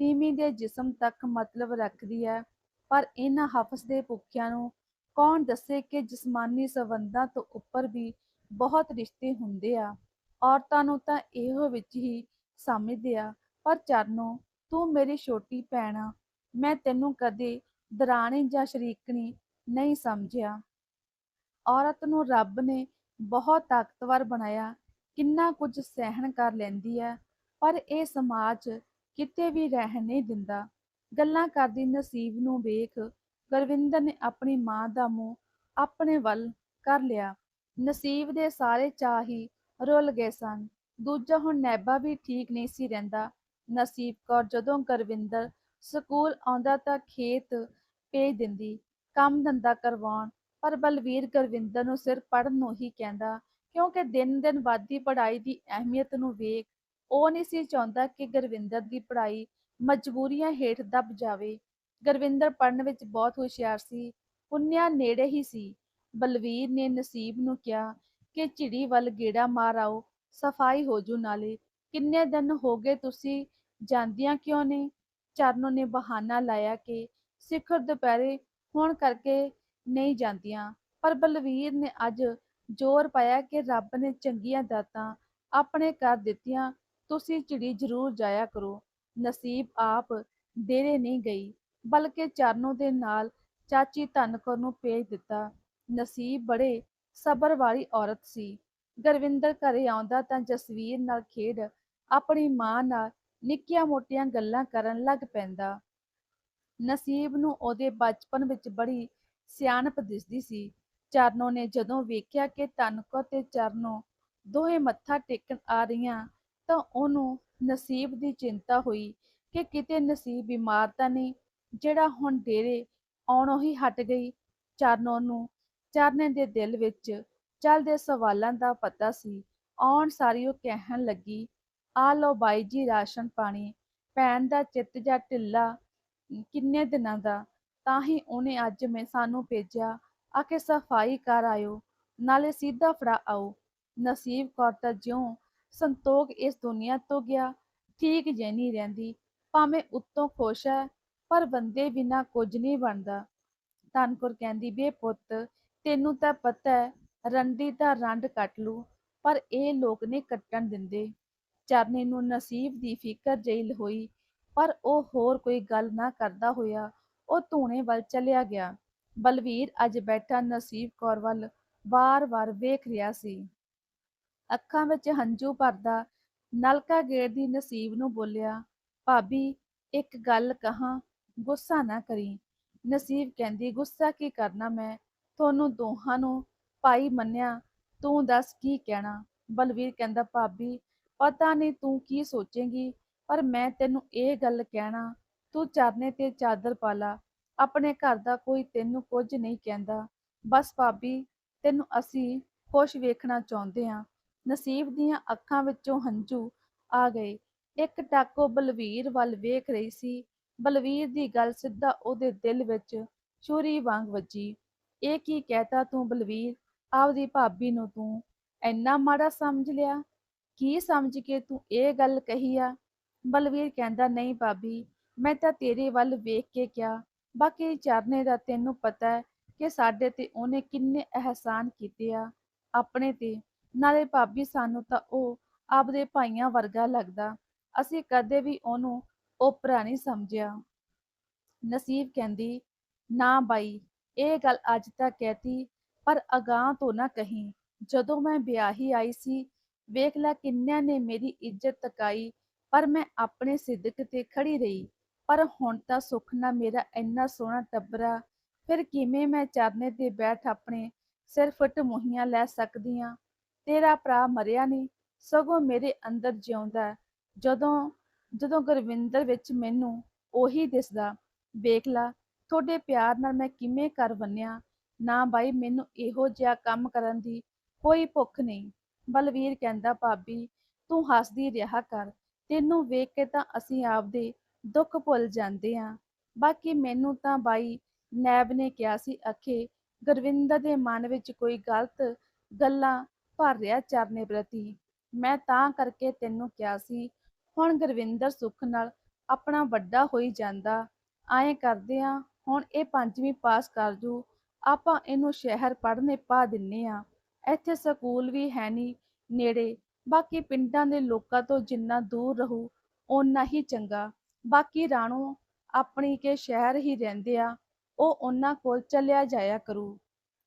ਤੀਵੀਂ ਦੇ ਜਿਸਮ ਤੱਕ ਮਤਲਬ ਰੱਖਦੀ ਹੈ ਪਰ ਇਹਨਾਂ ਹਫਸ ਦੇ ਭੁੱਖਿਆਂ ਨੂੰ ਕੌਣ ਦੱਸੇ ਕਿ ਜਿਸਮਾਨੀ ਸੰਬੰਧਾਂ ਤੋਂ ਉੱਪਰ ਵੀ ਬਹੁਤ ਰਿਸ਼ਤੇ ਹੁੰਦੇ ਆ। ਔਰਤਾਂ ਨੂੰ ਤਾਂ ਇਹੋ ਵਿੱਚ ਹੀ ਸਮਝਦੇ ਆ। ਪਰ ਚਰਨੋ, ਤੂੰ ਮੇਰੀ ਛੋਟੀ ਭੈਣ ਆ। ਮੈਂ ਤੈਨੂੰ ਕਦੇ ਦਰਾਣੀ ਜਾਂ ਸ਼ਰੀਕਣੀ ਨਹੀਂ ਸਮਝਿਆ। ਔਰਤ ਨੂੰ ਰੱਬ ਨੇ ਬਹੁਤ ਤਾਕਤਵਰ ਬਣਾਇਆ, ਕਿੰਨਾ ਕੁਝ ਸਹਿਣ ਕਰ ਲੈਂਦੀ ਹੈ ਪਰ ਇਹ ਸਮਾਜ ਕਿਤੇ ਵੀ ਰਹਿਣ ਨਹੀਂ ਦਿੰਦਾ। ਗੱਲਾਂ ਕਰਦੀ ਨਸੀਬ ਨੂੰ ਵੇਖ ਗੁਰਵਿੰਦਰ ਨੇ ਆਪਣੀ ਮਾਂ ਦਾ ਮੂੰਹ ਆਪਣੇ ਵੱਲ ਕਰ ਲਿਆ। ਨਸੀਬ ਦੇ ਸਾਰੇ ਚਾਅ ਹੀ ਰੁੱਲ ਗਏ ਸਨ। ਦੂਜਾ ਹੁਣ ਨੈਬਾ ਵੀ ਠੀਕ ਨਹੀਂ ਸੀ ਰਹਿੰਦਾ। ਨਸੀਬ ਕੌਰ ਜਦੋਂ ਗੁਰਵਿੰਦਰ ਸਕੂਲ ਆਉਂਦਾ ਤਾਂ ਖੇਤ ਭੇਜ ਦਿੰਦੀ, ਕੰਮ ਧੰਦਾ ਕਰਵਾਉਣ, ਪਰ ਬਲਵੀਰ ਗੁਰਵਿੰਦਰ ਨੂੰ ਸਿਰ ਪੜ੍ਹਨ ਨੂੰ ਹੀ ਕਹਿੰਦਾ, ਕਿਉਂਕਿ ਦਿਨ ਦਿਨ ਵੱਧਦੀ ਪੜ੍ਹਾਈ ਦੀ ਅਹਿਮੀਅਤ ਨੂੰ ਵੇਖ, ਉਹ ਨਹੀਂ ਸੀ ਚਾਹੁੰਦਾ ਕਿ ਗੁਰਵਿੰਦਰ ਦੀ ਪੜ੍ਹਾਈ ਮਜਬੂਰੀਆਂ ਹੇਠ ਦਬ ਜਾਵੇ। ਗੁਰਵਿੰਦਰ ਪੜ੍ਹਨ ਵਿੱਚ ਬਹੁਤ ਹੁਸ਼ਿਆਰ ਸੀ, ਪੁੰਨਿਆ ਨੇੜੇ ਹੀ ਸੀ। ਬਲਵੀਰ ਨੇ ਨਸੀਬ ਨੂੰ ਕਿਹਾ ਕਿ ਝਿੜੀ ਵੱਲ ਗੇੜਾ ਮਾਰ ਆਓ, ਸਫ਼ਾਈ ਹੋ ਜੂ ਨਾਲੇ, ਕਿੰਨੇ ਦਿਨ ਹੋ ਗਏ ਤੁਸੀਂ ਜਾਂਦੀਆਂ ਕਿਉਂ ਨੇ ਚਰਨੋਂ ਨੇ ਬਹਾਨਾ ਲਾਇਆ ਕਿ ਸਿਖਰ ਦੁਪਹਿਰੇ ਹੋਣ ਕਰਕੇ ਨਹੀਂ ਜਾਂਦੀਆਂ। ਪਰ ਬਲਵੀਰ ਨੇ ਅੱਜ ਜ਼ੋਰ ਪਾਇਆ ਕਿ ਰੱਬ ਨੇ ਚੰਗੀਆਂ ਦਾਤਾਂ ਆਪਣੇ ਕਰ ਦਿੱਤੀਆਂ, ਤੁਸੀਂ ਚਿੜੀ ਜ਼ਰੂਰ ਜਾਇਆ ਕਰੋ। ਨਸੀਬ ਆਪ ਦੇਰੇ ਨਹੀਂ ਗਈ, ਬਲਕਿ ਚਰਨੋਂ ਦੇ ਨਾਲ ਚਾਚੀ ਧਨਕੌਰ ਨੂੰ ਭੇਜ ਦਿੱਤਾ। ਨਸੀਬ ਬੜੇ ਸਬਰ ਵਾਲੀ ਔਰਤ ਸੀ। ਗੁਰਵਿੰਦਰ ਘਰੇ ਆਉਂਦਾ ਤਾਂ ਜਸਵੀਰ ਨਾਲ ਖੇਡ ਆਪਣੀ ਮਾਂ ਨਾਲ ਨਿੱਕੀਆਂ-ਮੋਟੀਆਂ ਗੱਲਾਂ ਕਰਨ ਲੱਗ ਪੈਂਦਾ। ਨਸੀਬ ਨੂੰ ਉਹਦੇ ਬਚਪਨ ਵਿੱਚ ਬੜੀ ਸਿਆਣਪ ਦਿਸਦੀ ਸੀ। ਚਰਨੋ ਨੇ ਜਦੋਂ ਵੇਖਿਆ ਕਿ ਤਨਕੋ ਤੇ ਚਰਨੋਂ ਦੋਹੇਂ ਮੱਥਾ ਟੇਕਣ ਆ ਰਹੀਆਂ ਤਾਂ ਉਹਨੂੰ ਨਸੀਬ ਦੀ ਚਿੰਤਾ ਹੋਈ ਕਿ ਕਿਤੇ ਨਸੀਬ ਬਿਮਾਰ ਤਾਂ ਨਹੀਂ ਜਿਹੜਾ ਹੁਣ ਡੇਰੇ ਆਉਣੋਂ ਹੀ ਹਟ ਗਈ। ਚਰਨੋ ਨੂੰ ਚਰਨੇ ਦੇ ਦਿਲ ਵਿੱਚ ਚੱਲਦੇ ਸਵਾਲਾਂ ਦਾ ਪਤਾ ਸੀ। ਆਉਣ ਸਾਰੀ ਉਹ ਕਹਿਣ ਲੱਗੀ, ਆ ਲਓ ਬਾਈ ਜੀ ਰਾਸ਼ਨ ਪਾਣੀ। ਭੈਣ ਦਾ ਚਿੱਤ ਜਾਂ ਢਿੱਲਾ ਕਿੰਨੇ ਦਿਨਾਂ ਦਾ, ਤਾਂ ਹੀ ਉਹਨੇ ਅੱਜ ਮੈਂ ਸਾਨੂੰ ਭੇਜਿਆ ਆਖੇ ਸਫ਼ਾਈ ਕਰ ਆਇਓ, ਨਾਲੇ ਸਿੱਧਾ ਫੜਾ ਆਓ। ਨਸੀਬ ਕੌਰ ਤਾਂ ਜਿਉਂ ਸੰਤੋਖ ਇਸ ਦੁਨੀਆ ਤੋਂ ਗਿਆ, ਠੀਕ ਜਿਹੀ ਨਹੀਂ ਰਹਿੰਦੀ। ਭਾਵੇਂ ਉੱਤੋਂ ਖੁਸ਼ ਹੈ, ਪਰ ਬੰਦੇ ਬਿਨਾਂ ਕੁਝ ਨਹੀਂ ਬਣਦਾ। ਧਨਕੌਰ ਕਹਿੰਦੀ, ਬੇ ਪੁੱਤ ਤੈਨੂੰ ਤਾਂ ਪਤਾ ਹੈ ਰੰਡੀ ਦਾ ਰੰਡ ਕੱਟ ਲੂ, ਪਰ ਇਹ ਲੋਕ ਨਹੀਂ ਕੱਟਣ ਦਿੰਦੇ। ਚਰਨੇ ਨੂੰ ਨਸੀਬ ਦੀ ਫਿਕਰ ਜੇਲ ਹੋਈ, ਪਰ ਉਹ ਹੋਰ ਕੋਈ ਗੱਲ ਨਾ ਕਰਦਾ ਹੋਇਆ ਉਹ ਧੂਣੇ ਵੱਲ ਚਲਿਆ ਗਿਆ। ਬਲਵੀਰ ਅੱਜ ਬੈਠਾ ਨਸੀਬ ਕੌਰ ਵੱਲ ਵਾਰ-ਵਾਰ ਵੇਖ ਰਿਹਾ ਸੀ। ਅੱਖਾਂ ਵਿੱਚ ਹੰਝੂ ਭਰਦਾ ਨਲਕਾ ਗੇੜ ਦੀ ਨਸੀਬ ਨੂੰ ਬੋਲਿਆ, ਭਾਬੀ ਇੱਕ ਗੱਲ ਕਹਾਂ, ਗੁੱਸਾ ਨਾ ਕਰੀ ਨਸੀਬ ਕਹਿੰਦੀ, ਗੁੱਸਾ ਕੀ ਕਰਨਾ ਮੈਂ, ਤੁਹਾਨੂੰ ਦੋਹਾਂ ਨੂੰ ਭਾਈ ਮੰਨਿਆ, ਤੂੰ ਦੱਸ ਕੀ ਕਹਿਣਾ। ਬਲਵੀਰ ਕਹਿੰਦਾ, ਭਾਬੀ ਪਤਾ ਨਹੀਂ ਤੂੰ ਕੀ ਸੋਚੇਂਗੀ, ਪਰ ਮੈਂ ਤੈਨੂੰ ਇਹ ਗੱਲ ਕਹਿਣਾ, ਤੂੰ ਚਰਨੇ ਤੇ ਚਾਦਰ ਪਾ ਲਾ, ਆਪਣੇ ਘਰ ਦਾ ਕੋਈ ਤੈਨੂੰ ਕੁਝ ਨਹੀਂ ਕਹਿੰਦਾ। ਬਸ ਭਾਬੀ ਤੈਨੂੰ ਅਸੀਂ ਖੁਸ਼ ਵੇਖਣਾ ਚਾਹੁੰਦੇ ਹਾਂ। ਨਸੀਬ ਦੀਆਂ ਅੱਖਾਂ ਵਿੱਚੋਂ ਹੰਝੂ ਆ ਗਏ। ਇੱਕ ਟਾਕੋ ਉਹ ਬਲਵੀਰ ਵੱਲ ਵੇਖ ਰਹੀ ਸੀ। ਬਲਵੀਰ ਦੀ ਗੱਲ ਸਿੱਧਾ ਉਹਦੇ ਦਿਲ ਵਿੱਚ ਛੁਰੀ ਵਾਂਗ ਵੱਜੀ। ਇਹ ਕੀ ਕਹਿਤਾ ਤੂੰ ਬਲਵੀਰ, ਆਪਦੀ ਭਾਬੀ ਨੂੰ ਤੂੰ ਇੰਨਾ ਮਾੜਾ ਸਮਝ ਲਿਆ? ਕੀ ਸਮਝ ਕੇ ਤੂੰ ਇਹ ਗੱਲ ਕਹੀ ਆ? ਬਲਵੀਰ ਕਹਿੰਦਾ, ਨਹੀਂ ਭਾਬੀ ਮੈਂ ਤਾਂ ਤੇਰੇ ਵੱਲ ਵੇਖ ਕੇ ਕਿਹਾ, ਬਾਕੀ ਚਰਨੇ ਦਾ ਤੈਨੂੰ ਪਤਾ ਹੈ ਕਿ ਸਾਡੇ ਤੇ ਉਹਨੇ ਕਿੰਨੇ ਅਹਿਸਾਨ ਕੀਤੇ ਆ, ਆਪਣੇ ਤੇ। ਨਾਲੇ ਭਾਬੀ ਸਾਨੂੰ ਤਾਂ ਉਹ ਆਪਦੇ ਭਾਈਆਂ ਵਰਗਾ ਲੱਗਦਾ, ਅਸੀਂ ਕਦੇ ਵੀ ਉਹਨੂੰ ਓਪਰਾ ਨਹੀਂ ਸਮਝਿਆ। ਨਸੀਬ ਕਹਿੰਦੀ, ਨਾ ਬਾਈ ਇਹ ਗੱਲ ਅੱਜ ਤੱਕ ਕਹਿਤੀ, ਪਰ ਅਗਾਂਹ ਤੋਂ ਨਾ ਕਹੀਂ। ਜਦੋਂ ਮੈਂ ਵਿਆਹੀ ਆਈ ਸੀ, ਵੇਖ ਲੈ ਕਿੰਨਿਆਂ ਨੇ ਮੇਰੀ ਇੱਜ਼ਤ ਤਕਾਈ, ਪਰ ਮੈਂ ਆਪਣੇ ਸਿਦਕ ਤੇ ਖੜੀ ਰਹੀ। ਪਰ ਹੁਣ ਤਾਂ ਸੁੱਖ ਨਾ ਮੇਰਾ ਇੰਨਾ ਸੋਹਣਾ ਟੱਬਰਾ ਫਿਰ ਕਿਵੇਂ ਮੈਂ ਚਰਨੇ ਤੇ ਬੈਠ ਆਪਣੇ ਸਿਰ ਫੁੱਟ ਮੋਹੀਆਂ ਲੈ ਸਕਦੀ ਆਂ। ਤੇਰਾ ਭਰਾ ਮਰਿਆ ਨਹੀਂ, ਸਗੋਂ ਮੇਰੇ ਅੰਦਰ ਜਿਉਂਦਾ ਜਦੋਂ ਜਦੋਂ ਗੁਰਵਿੰਦਰ ਵਿੱਚ ਮੈਨੂੰ ਉਹੀ ਦਿਸਦਾ। ਵੇਖ ਲਾ ਤੁਹਾਡੇ ਪਿਆਰ ਨਾਲ ਮੈਂ ਕਿਵੇਂ ਘਰ ਬੰਨਿਆ। ਨਾ ਬਾਈ ਮੈਨੂੰ ਇਹੋ ਜਿਹਾ ਕੰਮ ਕਰਨ ਦੀ ਕੋਈ ਭੁੱਖ ਨਹੀਂ। ਬਲਵੀਰ ਕਹਿੰਦਾ, ਭਾਬੀ ਤੂੰ ਹੱਸਦੀ ਰਿਹਾ ਕਰ, ਤੈਨੂੰ ਵੇਖ ਕੇ ਤਾਂ ਅਸੀਂ ਆਪਦੇ ਦੁੱਖ ਭੁੱਲ ਜਾਂਦੇ ਆਂ। ਬਾਕੀ ਮੈਨੂੰ ਤਾਂ ਬਾਈ ਨੈਬ ਨੇ ਕਿਹਾ ਸੀ ਅਖੇ ਗੁਰਵਿੰਦਰ ਦੇ ਮਨ ਵਿੱਚ ਕੋਈ ਗਲਤ ਗੱਲਾਂ ਭਰ ਰਿਹਾ ਚਰਨੇ ਪ੍ਰਤੀ। ਮੈਂ ਤਾਂ ਕਰਕੇ ਤੈਨੂੰ ਕਿਹਾ ਸੀ, ਹੁਣ ਗੁਰਵਿੰਦਰ ਸੁੱਖ ਨਾਲ ਆਪਣਾ ਵੱਡਾ ਹੋਈ ਜਾਂਦਾ। ਐਂ ਕਰਦੇ ਆਂ ਹੁਣ ਇਹ ਪੰਜਵੀਂ ਪਾਸ ਕਰ ਜੂ, ਆਪਾਂ ਇਹਨੂੰ ਸ਼ਹਿਰ ਪੜ੍ਹਨੇ ਪਾ ਦਿੰਨੇ ਆਂ। ਇੱਥੇ ਸਕੂਲ ਵੀ ਹੈ ਨਹੀਂ ਨੇੜੇ, ਬਾਕੀ ਪਿੰਡਾਂ ਦੇ ਲੋਕਾਂ ਤੋਂ ਜਿੰਨਾ ਦੂਰ ਰਹੂ ਓਨਾ ਹੀ ਚੰਗਾ। ਬਾਕੀ ਰਾਣੋ ਆਪਣੀ ਕੇ ਸ਼ਹਿਰ ਹੀ ਰਹਿੰਦੇ ਆ, ਉਹ ਉਹਨਾਂ ਕੋਲ ਚੱਲਿਆ ਜਾਇਆ ਕਰੂ।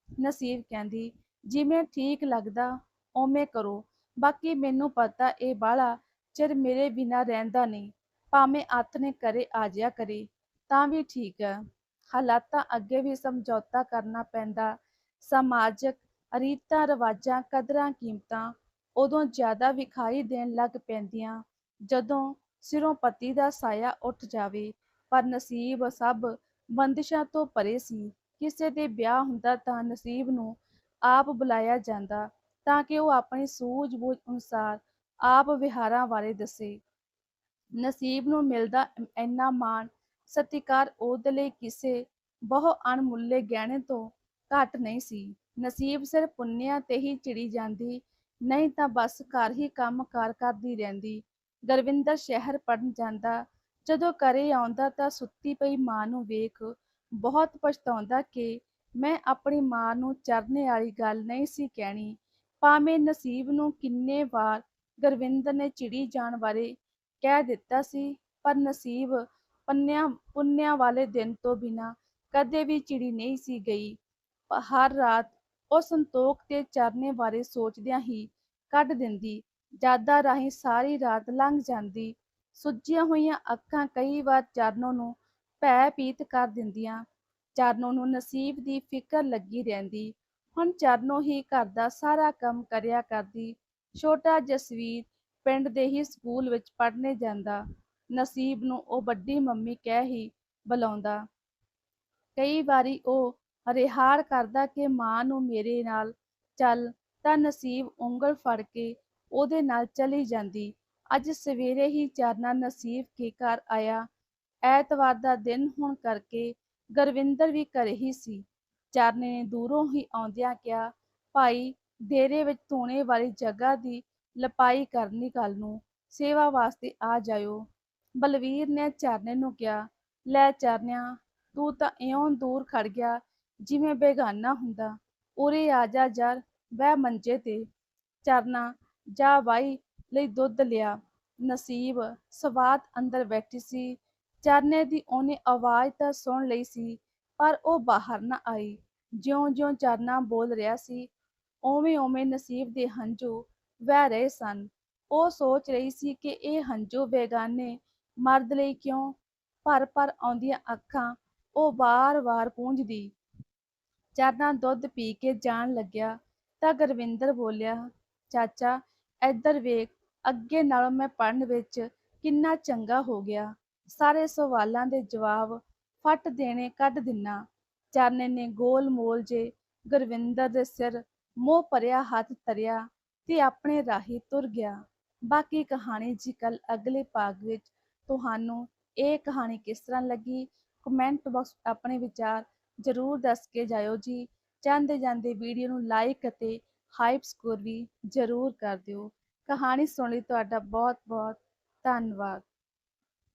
ਨਸੀਬ ਕਹਿੰਦੀ, ਜਿਵੇਂ ਠੀਕ ਲੱਗਦਾ ਓਵੇਂ ਕਰੋ, ਬਾਕੀ ਮੈਨੂੰ ਪਤਾ ਇਹ ਬਾਹਲਾ ਚਿਰ ਮੇਰੇ ਬਿਨਾਂ ਰਹਿੰਦਾ ਨਹੀਂ, ਭਾਵੇਂ ਹੱਥ ਨੇ ਕਰੇ ਆ ਜਿਆ ਕਰੇ ਤਾਂ ਵੀ ਠੀਕ ਹੈ। ਹਾਲਾਤਾਂ ਅੱਗੇ ਵੀ ਸਮਝੌਤਾ ਕਰਨਾ ਪੈਂਦਾ। ਸਮਾਜਿਕ ਰੀਤਾਂ ਰਿਵਾਜਾਂ, ਕਦਰਾਂ ਕੀਮਤਾਂ ਉਦੋਂ ਜ਼ਿਆਦਾ ਵਿਖਾਈ ਦੇਣ ਲੱਗ ਪੈਂਦੀਆਂ ਜਦੋਂ ਸਿਰੋਂ ਪਤੀ ਦਾ ਸਾਇਆ ਉੱਠ ਜਾਵੇ। ਪਰ ਨਸੀਬ ਸਭ ਬੰਦਿਸ਼ਾਂ ਤੋਂ ਪਰੇ ਸੀ। ਕਿਸੇ ਦੇ ਵਿਆਹ ਹੁੰਦਾ ਤਾਂ ਨਸੀਬ ਨੂੰ ਆਪ ਬੁਲਾਇਆ ਜਾਂਦਾ, ਤਾਂ ਕਿ ਉਹ ਆਪਣੀ ਸੂਝ-ਬੂਝ ਅਨੁਸਾਰ ਆਪ ਵਿਹਾਰਾਂ ਬਾਰੇ ਦੱਸੇ। ਨਸੀਬ ਨੂੰ ਮਿਲਦਾ ਇੰਨਾ ਮਾਣ, ਸਤਿਕਾਰ ਉਹਦੇ ਲਈ ਕਿਸੇ ਬਹੁ ਅਣਮੁੱਲੇ ਗਹਿਣੇ ਤੋਂ ਘੱਟ ਨਹੀਂ ਸੀ। ਨਸੀਬ ਸਿਰ ਪੁੰਨਿਆਂ ਤੇ ਹੀ ਚਿੜੀ ਜਾਂਦੀ, ਨਹੀਂ ਤਾਂ ਬਸ ਘਰ ਹੀ ਕੰਮ ਕਾਰ ਕਰਦੀ ਰਹਿੰਦੀ। ਗੁਰਵਿੰਦਰ ਸ਼ਹਿਰ ਪੜ੍ਹਨ ਜਾਂਦਾ, ਜਦੋਂ ਘਰੇ ਆਉਂਦਾ ਤਾਂ ਸੁੱਤੀ ਪਈ ਮਾਂ ਨੂੰ ਵੇਖ ਬਹੁਤ ਪਛਤਾਉਂਦਾ ਕਿ ਮੈਂ ਆਪਣੀ ਮਾਂ ਨੂੰ ਚਰਨੇ ਵਾਲੀ ਗੱਲ ਨਹੀਂ ਸੀ ਕਹਿਣੀ। ਭਾਵੇਂ ਨਸੀਬ ਨੂੰ ਕਿੰਨੇ ਵਾਰ ਗੁਰਵਿੰਦਰ ਨੇ ਚਿੜੀ ਜਾਣ ਬਾਰੇ ਕਹਿ ਦਿੱਤਾ ਸੀ, ਪਰ ਨਸੀਬ ਪੰਨਿਆਂ ਪੁੰਨਿਆਂ ਵਾਲੇ ਦਿਨ ਤੋਂ ਬਿਨਾਂ ਕਦੇ ਵੀ ਚਿੜੀ ਨਹੀਂ ਸੀ ਗਈ। ਹਰ ਰਾਤ ਉਹ ਸੰਤੋਖ ਤੇ ਚਰਨੇ ਬਾਰੇ ਸੋਚਦਿਆਂ ਹੀ ਕੱਢ ਦਿੰਦੀ। ਯਾਦਾਂ ਰਾਹੀਂ ਸਾਰੀ ਰਾਤ ਲੰਘ ਜਾਂਦੀ। ਸੁੱਜੀਆਂ ਹੋਈਆਂ ਅੱਖਾਂ ਕਈ ਵਾਰ ਚਰਨੋਂ ਨੂੰ ਭੈ ਪੀਤ ਕਰ ਦਿੰਦੀਆਂ। ਚਰਨੋਂ ਨੂੰ ਨਸੀਬ ਦੀ ਫਿਕਰ ਲੱਗੀ ਰਹਿੰਦੀ। ਹੁਣ ਚਰਨੋਂ ਹੀ ਘਰ ਦਾ ਸਾਰਾ ਕੰਮ ਕਰਿਆ ਕਰਦੀ। ਛੋਟਾ ਜਸਵੀਰ ਪਿੰਡ ਦੇ ਹੀ ਸਕੂਲ ਵਿੱਚ ਪੜ੍ਹਨੇ ਜਾਂਦਾ। ਨਸੀਬ ਨੂੰ ਉਹ ਵੱਡੀ ਮੰਮੀ ਕਹਿ ਹੀ ਬੁਲਾਉਂਦਾ। ਕਈ ਵਾਰੀ ਉਹ ਰਿਹਾੜ ਕਰਦਾ ਕਿ ਮਾਂ ਨੂੰ ਮੇਰੇ ਨਾਲ ਚੱਲ, ਤਾਂ ਨਸੀਬ ਉਂਗਲ ਫੜ ਕੇ ਉਹਦੇ ਨਾਲ ਚਲੀ ਜਾਂਦੀ। ਅੱਜ ਸਵੇਰੇ ਹੀ ਚਰਨਾ ਨਸੀਬ ਕੇ ਘਰ ਆਇਆ। ਐਤਵਾਰ ਦਾ ਦਿਨ ਹੋਣ ਕਰਕੇ ਗੁਰਵਿੰਦਰ ਵੀ ਘਰੇ ਹੀ ਸੀ। ਚਰਨੇ ਨੇ ਦੂਰੋਂ ਹੀ ਆਉਂਦਿਆਂ ਕਿਹਾ, ਭਾਈ, ਡੇਰੇ ਵਿੱਚ ਧੋਣੇ ਵਾਲੀ ਜਗ੍ਹਾ ਦੀ ਲਪਾਈ ਕਰਨੀ ਕੱਲ ਨੂੰ। ਸੇਵਾ ਵਾਸਤੇ ਆ ਜਾਇਓ। ਬਲਵੀਰ ਨੇ ਚਰਨੇ ਨੂੰ ਕਿਹਾ, ਲੈ ਚਰਨਿਆ, ਤੂੰ ਤਾਂ ਇਉਂ ਦੂਰ ਖੜ ਗਿਆ ਜਿਵੇਂ ਬੇਗਾਨਾ ਹੁੰਦਾ, ਉਰੇ ਆ ਜਾ ਜਰ ਬਹਿ ਮੰਜੇ ਤੇ। ਚਰਨਾ, ਜਾ ਬਾਈ ਲਈ ਦੁੱਧ ਲਿਆ। ਨਸੀਬ ਸਵਾਤ ਅੰਦਰ ਬੈਠੀ ਸੀ। ਚਰਨੇ ਦੀ ਉਹਨੇ ਆਵਾਜ਼ ਤਾਂ ਸੁਣ ਲਈ ਸੀ, ਪਰ ਉਹ ਬਾਹਰ ਨਾ ਆਈ। ਜਿਉਂ-ਜਿਉਂ ਚਰਨਾ ਬੋਲ ਰਿਹਾ ਸੀ ਓਵੇਂ ਓਵੇਂ ਨਸੀਬ ਦੇ ਹੰਝੂ ਵਹਿ ਰਹੇ ਸਨ। ਉਹ ਸੋਚ ਰਹੀ ਸੀ ਕਿ ਇਹ ਹੰਝੂ ਬੇਗਾਨੇ ਮਰਦ ਲਈ ਕਿਉਂ? ਭਰ ਭਰ ਆਉਂਦੀਆਂ ਅੱਖਾਂ ਉਹ ਵਾਰ-ਵਾਰ ਪੂੰਝਦੀ। ਚਰਨਾ ਦੁੱਧ ਪੀ ਕੇ ਜਾਣ ਲੱਗਿਆ ਤਾਂ ਗੁਰਵਿੰਦਰ ਬੋਲਿਆ, ਚਾਚਾ, ਇੱਧਰ ਵੇਖ, ਅੱਗੇ ਨਾਲੋਂ ਮੈਂ ਪੜ੍ਹਨ ਵਿੱਚ ਕਿੰਨਾ ਚੰਗਾ ਹੋ ਗਿਆ। ਸਾਰੇ ਸਵਾਲਾਂ ਦੇ ਜਵਾਬ ਫੱਟ ਦੇਣੇ ਕੱਢ ਦਿਨਾ। ਚਰਨੇ ਨੇ ਗੋਲ ਮੋਲ ਜੇ ਗੁਰਵਿੰਦਰ ਦੇ ਸਿਰ ਮੋਹ ਭਰਿਆ ਹੱਥ ਤਰਿਆ ਤੇ ਆਪਣੇ ਰਾਹੀ ਤੁਰ ਗਿਆ। ਬਾਕੀ ਕਹਾਣੀ ਜੀ ਕੱਲ ਅਗਲੇ ਭਾਗ ਵਿੱਚ ਤੁਹਾਨੂੰ ਇਹ ਕਹਾਣੀ ਕਿਸ ਤਰ੍ਹਾਂ ਲੱਗੀ? ਕਮੈਂਟ ਬਾਕਸ ਆਪਣੇ ਵਿਚਾਰ ਜ਼ਰੂਰ ਦੱਸ ਕੇ ਜਾਇਓ ਜੀ। ਜਾਂਦੇ ਜਾਂਦੇ ਵੀਡੀਓ ਨੂੰ ਲਾਈਕ ਅਤੇ ਹਾਈਪ ਸਕੋਰ ਵੀ ਜ਼ਰੂਰ ਕਰ ਦਿਓ। ਕਹਾਣੀ ਸੁਣ ਲਈ ਤੁਹਾਡਾ ਬਹੁਤ ਬਹੁਤ ਧੰਨਵਾਦ।